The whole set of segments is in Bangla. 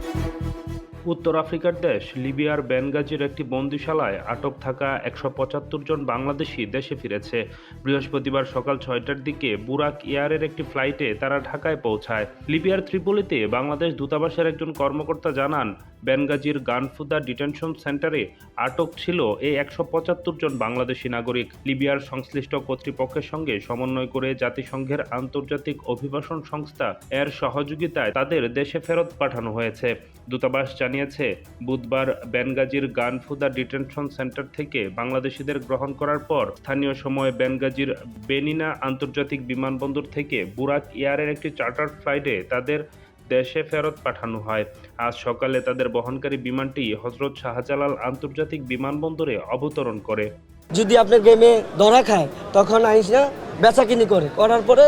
Thank you. উত্তর আফ্রিকার দেশ, লিবিয়ার বেনগাজির একটি বন্দিশালায় আটক থাকা একশো পঁচাত্তর জন বাংলাদেশি দেশে ফিরেছে। বৃহস্পতিবার সকাল ছয়টার দিকে বুরাক এয়ারের একটি ফ্লাইটে তারা ঢাকায় পৌঁছায়। লিবিয়ার ত্রিপোলিতে বাংলাদেশ দূতাবাসের একজন কর্মকর্তা জানান, বেনগাজির গানফুদা ডিটেনশন সেন্টারে আটক ছিল এই একশো পঁচাত্তর জন বাংলাদেশি নাগরিক। লিবিয়ার সংশ্লিষ্ট কর্তৃপক্ষের সঙ্গে সমন্বয় করে জাতিসংঘের আন্তর্জাতিক অভিবাসন সংস্থা এর সহযোগিতায় তাদের দেশে ফেরত পাঠানো হয়েছে। দূতাবাস জানিয়েছে, বুধবার বেনগাজির গানফুদা ডিটেনশন সেন্টার থেকে বাংলাদেশিদের গ্রহণ করার পর স্থানীয় সময় বেনগাজির বেনিনা আন্তর্জাতিক বিমানবন্দর থেকে বুরাক এয়ারের একটি চার্টার ফ্লাইটে তাদের দেশে ফেরত পাঠানো হয়। আজ সকালে তাদের বহনকারী বিমানটি হজরত শাহজালাল আন্তর্জাতিক বিমানবন্দরে অবতরণ করে। যদি আপনার গেমে ধরা খায়, তখন আইসা বেচাকিনি করে। করার পরে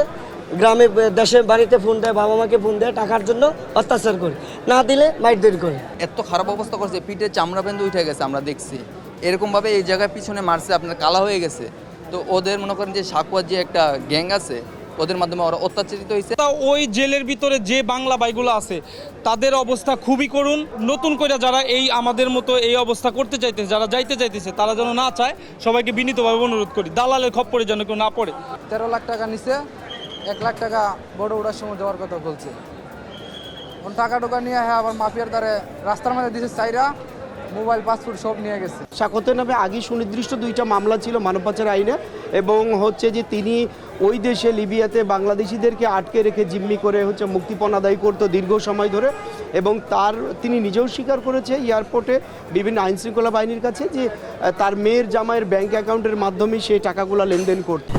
গ্রামে দেশে বাড়িতে ফোন দেয় বাবা মাকে ফোন দেয় টাকার জন্য অত্যাচার করে। না দিলে মাইট দেরি করে। এত খারাপ অবস্থা করছে পিঠে চামড়া বেঁধে উঠে গেছে আমরা দেখছি। এরকমভাবে এই জায়গায় পিছনে মারছে আপনার কালা হয়ে গেছে। তো ওদের মনে করেন যে সাকুয়ার যে একটা গ্যাং আছে ওদের মাধ্যমে ওরা অত্যাচারিত হয়েছে। তা ওই জেলের ভিতরে যে বাংলা ভাইগুলো আছে তাদের অবস্থা খুবই করুণ। নতুন করে যারা এই আমাদের মতো এই অবস্থা করতে চাইতেছে যারা যাইতে চাইতেছে তারা যেন না চায় সবাইকে বিনীতভাবে অনুরোধ করি। দালালের খপ্পরে যেন কেউ না পড়ে। তেরো লাখ টাকা নিছে এক লাখ টাকা বড় উড়ার সময় দেওয়ার কথা বলছে। ওর টাকা টোকা নিয়ে হ্যাঁ আবার মাফিয়ার দ্বারে রাস্তার মধ্যে দিছে চাইরা, মোবাইল, পাসপোর্ট সব নিয়ে গেছে। স্বাগতের নামে আগে সুনির্দিষ্ট দুইটা মামলা ছিল মানব পাচার আইনে এবং হচ্ছে যে তিনি ওই দেশে লিবিয়াতে বাংলাদেশিদেরকে আটকে রেখে জিম্মি করে হচ্ছে মুক্তিপণ আদায় করতো দীর্ঘ সময় ধরে এবং তার, তিনি নিজেও স্বীকার করেছে এয়ারপোর্টে বিভিন্ন আইনশৃঙ্খলা বাহিনীর কাছে যে তার মেয়ের জামাইয়ের ব্যাংক অ্যাকাউন্টের মাধ্যমে সেই টাকাগুলো লেনদেন করতো।